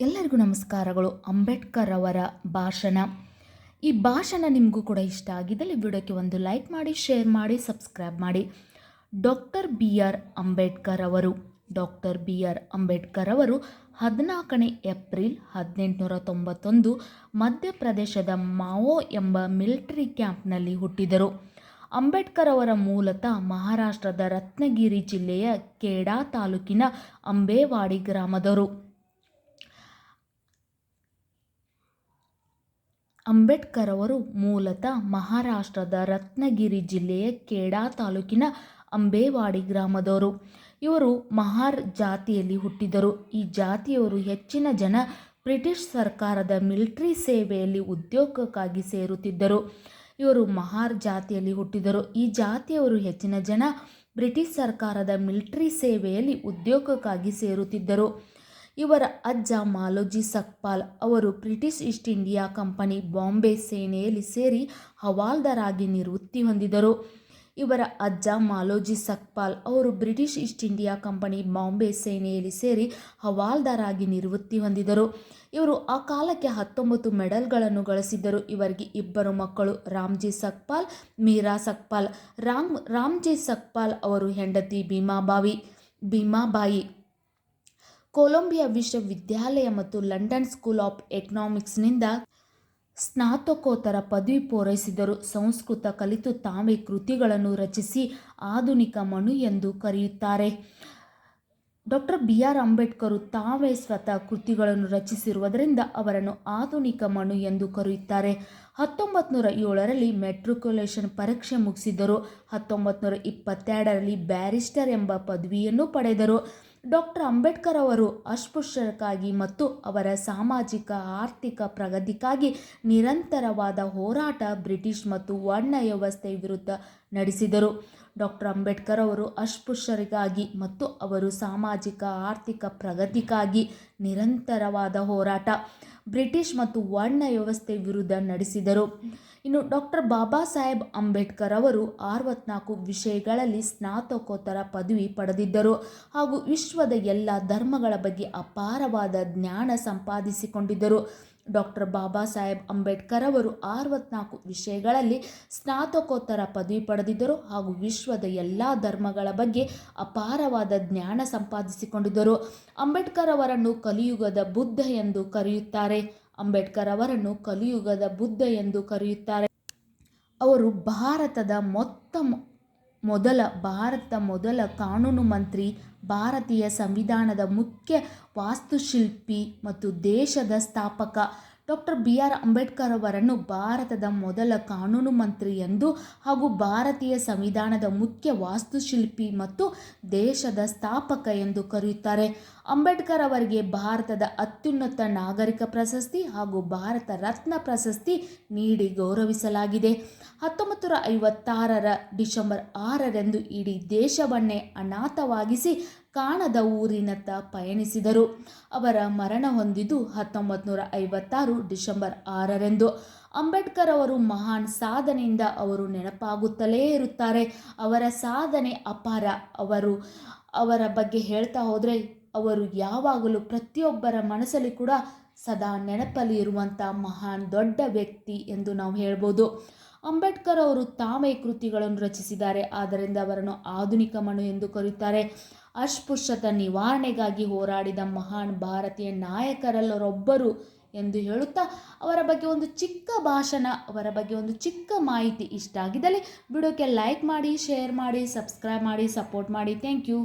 ಎಲ್ಲರಿಗೂ ನಮಸ್ಕಾರಗಳು. ಅಂಬೇಡ್ಕರ್ ಅವರ ಭಾಷಣ. ಈ ಭಾಷಣ ನಿಮಗೂ ಕೂಡ ಇಷ್ಟ ಆಗಿದ್ದಲ್ಲಿ ವಿಡಿಯೋಕ್ಕೆ ಒಂದು ಲೈಕ್ ಮಾಡಿ, ಶೇರ್ ಮಾಡಿ, ಸಬ್ಸ್ಕ್ರೈಬ್ ಮಾಡಿ. ಡಾಕ್ಟರ್ ಬಿ ಆರ್ ಅಂಬೇಡ್ಕರ್ ಅವರು, ಡಾಕ್ಟರ್ ಬಿ ಆರ್ ಅಂಬೇಡ್ಕರ್ ಅವರು ಹದಿನಾಲ್ಕನೇ ಏಪ್ರಿಲ್ ಹದಿನೆಂಟುನೂರ ತೊಂಬತ್ತೊಂದು ಮಧ್ಯಪ್ರದೇಶದ ಮಾವೋ ಎಂಬ ಮಿಲಿಟರಿ ಕ್ಯಾಂಪ್ನಲ್ಲಿ ಹುಟ್ಟಿದರು. ಅಂಬೇಡ್ಕರ್ ಅವರ ಮೂಲತಃ ಮಹಾರಾಷ್ಟ್ರದ ರತ್ನಗಿರಿ ಜಿಲ್ಲೆಯ ಕೇಡಾ ತಾಲೂಕಿನ ಅಂಬೇವಾಡಿ ಗ್ರಾಮದವರು. ಅಂಬೇಡ್ಕರ್ ಅವರು ಮೂಲತಃ ಮಹಾರಾಷ್ಟ್ರದ ರತ್ನಗಿರಿ ಜಿಲ್ಲೆಯ ಖೇಡಾ ತಾಲೂಕಿನ ಅಂಬೇವಾಡಿ ಗ್ರಾಮದವರು. ಇವರು ಮಹಾರ್ ಜಾತಿಯಲ್ಲಿ ಹುಟ್ಟಿದರು ಈ ಜಾತಿಯವರು ಹೆಚ್ಚಿನ ಜನ ಬ್ರಿಟಿಷ್ ಸರ್ಕಾರದ ಮಿಲಿಟರಿ ಸೇವೆಯಲ್ಲಿ ಉದ್ಯೋಗಕ್ಕಾಗಿ ಸೇರುತ್ತಿದ್ದರು. ಇವರು ಮಹಾರ್ ಜಾತಿಯಲ್ಲಿ ಹುಟ್ಟಿದರು ಈ ಜಾತಿಯವರು ಹೆಚ್ಚಿನ ಜನ ಬ್ರಿಟಿಷ್ ಸರ್ಕಾರದ ಮಿಲಿಟರಿ ಸೇವೆಯಲ್ಲಿ ಉದ್ಯೋಗಕ್ಕಾಗಿ ಸೇರುತ್ತಿದ್ದರು. ಇವರ ಅಜ್ಜ ಮಾಲೋಜಿ ಸಕ್ಪಾಲ್ ಅವರು British East India Company Bombay ಸೇನೆಯಲ್ಲಿ ಸೇರಿ ಹವಾಲ್ದಾರಾಗಿ ನಿವೃತ್ತಿ ಹೊಂದಿದರು ಇವರ ಅಜ್ಜ ಮಾಲೋಜಿ ಸಕ್ಪಾಲ್ ಅವರು British East India Company Bombay ಸೇನೆಯಲ್ಲಿ ಸೇರಿ ಹವಾಲ್ದಾರಾಗಿ ನಿವೃತ್ತಿ ಹೊಂದಿದರು ಇವರು ಆ ಕಾಲಕ್ಕೆ ಹತ್ತೊಂಬತ್ತು ಮೆಡಲ್ಗಳನ್ನು ಗಳಿಸಿದ್ದರು. ಇವರಿಗೆ ಇಬ್ಬರು ಮಕ್ಕಳು ರಾಮ್ಜಿ ಸಕ್ಪಾಲ್, ಮೀರಾ ಸಕ್ಪಾಲ್, ರಾಮ್, ರಾಮ್ಜಿ ಸಕ್ಪಾಲ್ ಅವರು ಹೆಂಡತಿ ಭೀಮಾಬಾವಿ, ಭೀಮಾಬಾಯಿ ಕೊಲಂಬಿಯಾ ವಿಶ್ವವಿದ್ಯಾಲಯ ಮತ್ತು ಲಂಡನ್ ಸ್ಕೂಲ್ ಆಫ್ ಎಕನಾಮಿಕ್ಸ್ನಿಂದ ಸ್ನಾತಕೋತ್ತರ ಪದವಿ ಪೂರೈಸಿದರು. ಸಂಸ್ಕೃತ ಕಲಿತು ತಾವೇ ಕೃತಿಗಳನ್ನು ರಚಿಸಿ ಆಧುನಿಕ ಮನು ಎಂದು ಕರೆಯುತ್ತಾರೆ. ಡಾಕ್ಟರ್ ಬಿ ಆರ್ ಅಂಬೇಡ್ಕರು ತಾವೇ ಸ್ವತಃ ಕೃತಿಗಳನ್ನು ರಚಿಸಿರುವುದರಿಂದ ಅವರನ್ನು ಆಧುನಿಕ ಮನು ಎಂದು ಕರೆಯುತ್ತಾರೆ. ಹತ್ತೊಂಬತ್ತು ನೂರ ಏಳರಲ್ಲಿ ಮೆಟ್ರಿಕ್ಯುಲೇಷನ್ ಪರೀಕ್ಷೆ ಮುಗಿಸಿದರು. ಹತ್ತೊಂಬತ್ತು ನೂರ ಇಪ್ಪತ್ತೆರಡರಲ್ಲಿ ಬ್ಯಾರಿಸ್ಟರ್ ಎಂಬ ಪದವಿಯನ್ನು ಪಡೆದರು. ಡಾಕ್ಟರ್ ಅಂಬೇಡ್ಕರ್ ಅವರು ಅಸ್ಪೃಶ್ಯರಿಗಾಗಿ ಮತ್ತು ಅವರ ಸಾಮಾಜಿಕ, ಆರ್ಥಿಕ ಪ್ರಗತಿಗಾಗಿ ನಿರಂತರವಾದ ಹೋರಾಟ ಬ್ರಿಟಿಷ್ ಮತ್ತು ವರ್ಣ ವ್ಯವಸ್ಥೆ ವಿರುದ್ಧ ನಡೆಸಿದರು. ಡಾಕ್ಟರ್ ಅಂಬೇಡ್ಕರ್ ಅವರು ಅಸ್ಪೃಶ್ಯರಿಗಾಗಿ ಮತ್ತು ಅವರು ಸಾಮಾಜಿಕ, ಆರ್ಥಿಕ ಪ್ರಗತಿಗಾಗಿ ನಿರಂತರವಾದ ಹೋರಾಟ ಬ್ರಿಟಿಷ್ ಮತ್ತು ವರ್ಣ ವ್ಯವಸ್ಥೆ ವಿರುದ್ಧ ನಡೆಸಿದರು. ಇನ್ನು ಡಾಕ್ಟರ್ ಬಾಬಾ ಸಾಹೇಬ್ ಅಂಬೇಡ್ಕರ್ ಅವರು ಅರವತ್ನಾಲ್ಕು ವಿಷಯಗಳಲ್ಲಿ ಸ್ನಾತಕೋತ್ತರ ಪದವಿ ಪಡೆದಿದ್ದರು ಹಾಗೂ ವಿಶ್ವದ ಎಲ್ಲ ಧರ್ಮಗಳ ಬಗ್ಗೆ ಅಪಾರವಾದ ಜ್ಞಾನ ಸಂಪಾದಿಸಿಕೊಂಡಿದ್ದರು. ಡಾಕ್ಟರ್ ಬಾಬಾ ಸಾಹೇಬ್ ಅಂಬೇಡ್ಕರ್ ಅವರು ಅರವತ್ನಾಲ್ಕು ವಿಷಯಗಳಲ್ಲಿ ಸ್ನಾತಕೋತ್ತರ ಪದವಿ ಪಡೆದಿದ್ದರು ಹಾಗೂ ವಿಶ್ವದ ಎಲ್ಲ ಧರ್ಮಗಳ ಬಗ್ಗೆ ಅಪಾರವಾದ ಜ್ಞಾನ ಸಂಪಾದಿಸಿಕೊಂಡಿದ್ದರು. ಅಂಬೇಡ್ಕರ್ ಅವರನ್ನು ಕಲಿಯುಗದ ಬುದ್ಧ ಎಂದು ಕರೆಯುತ್ತಾರೆ. ಅಂಬೇಡ್ಕರ್ ಅವರನ್ನು ಕಲಿಯುಗದ ಬುದ್ಧ ಎಂದು ಕರೆಯುತ್ತಾರೆ. ಅವರು ಭಾರತದ ಮೊತ್ತ ಮೊದಲ ಭಾರತ ಮೊದಲ ಕಾನೂನು ಮಂತ್ರಿ, ಭಾರತೀಯ ಸಂವಿಧಾನದ ಮುಖ್ಯ ವಾಸ್ತುಶಿಲ್ಪಿ ಮತ್ತು ದೇಶದ ಸ್ಥಾಪಕ. ಡಾಕ್ಟರ್ ಬಿ ಆರ್ ಅಂಬೇಡ್ಕರ್ ಅವರನ್ನು ಭಾರತದ ಮೊದಲ ಕಾನೂನು ಮಂತ್ರಿ ಎಂದು ಹಾಗೂ ಭಾರತೀಯ ಸಂವಿಧಾನದ ಮುಖ್ಯ ವಾಸ್ತುಶಿಲ್ಪಿ ಮತ್ತು ದೇಶದ ಸ್ಥಾಪಕ ಎಂದು ಕರೆಯುತ್ತಾರೆ. ಅಂಬೇಡ್ಕರ್ ಅವರಿಗೆ ಭಾರತದ ಅತ್ಯುನ್ನತ ನಾಗರಿಕ ಪ್ರಶಸ್ತಿ ಹಾಗೂ ಭಾರತ ರತ್ನ ಪ್ರಶಸ್ತಿ ನೀಡಿ ಗೌರವಿಸಲಾಗಿದೆ. ಹತ್ತೊಂಬತ್ತು ನೂರ ಐವತ್ತಾರರ ಡಿಸೆಂಬರ್ ಆರರಂದು ಇಡೀ ದೇಶವನ್ನೇ ಅನಾಥವಾಗಿಸಿ ಕಾಣದ ಊರಿನತ್ತ ಪಯಣಿಸಿದರು. ಅವರ ಮರಣ ಹೊಂದಿದ್ದು ಹತ್ತೊಂಬತ್ತು ನೂರ ಐವತ್ತಾರು ಡಿಸೆಂಬರ್ ಆರರಂದು. ಅಂಬೇಡ್ಕರ್ ಅವರು ಮಹಾನ್ ಸಾಧನೆಯಿಂದ ಅವರು ನೆನಪಾಗುತ್ತಲೇ ಇರುತ್ತಾರೆ. ಅವರ ಸಾಧನೆ ಅಪಾರ. ಅವರು ಅವರ ಬಗ್ಗೆ ಹೇಳ್ತಾ ಹೋದರೆ ಅವರು ಯಾವಾಗಲೂ ಪ್ರತಿಯೊಬ್ಬರ ಮನಸ್ಸಲ್ಲಿ ಕೂಡ ಸದಾ ನೆನಪಲ್ಲಿ ಇರುವಂಥ ಮಹಾನ್ ದೊಡ್ಡ ವ್ಯಕ್ತಿ ಎಂದು ನಾವು ಹೇಳ್ಬೋದು. ಅಂಬೇಡ್ಕರ್ ಅವರು ತಾವೇ ಕೃತಿಗಳನ್ನು ರಚಿಸಿದ್ದಾರೆ. ಆದ್ದರಿಂದ ಅವರನ್ನು ಆಧುನಿಕ ಮನು ಎಂದು ಕರೆಯುತ್ತಾರೆ ಅಸ್ಪೃಶ್ಯತ ನಿವಾರಣೆಗಾಗಿ ಹೋರಾಡಿದ ಮಹಾನ್ ಭಾರತೀಯ ನಾಯಕರಲ್ಲರೊಬ್ಬರು ಎಂದು ಹೇಳುತ್ತಾ, ಅವರ ಬಗ್ಗೆ ಒಂದು ಚಿಕ್ಕ ಭಾಷಣ, ಅವರ ಬಗ್ಗೆ ಒಂದು ಚಿಕ್ಕ ಮಾಹಿತಿ ಇಷ್ಟ ಆಗಿದ್ದಲ್ಲಿ ವಿಡಿಯೋಕ್ಕೆ ಲೈಕ್ ಮಾಡಿ, ಶೇರ್ ಮಾಡಿ, ಸಬ್ಸ್ಕ್ರೈಬ್ ಮಾಡಿ, ಸಪೋರ್ಟ್ ಮಾಡಿ. Thank you.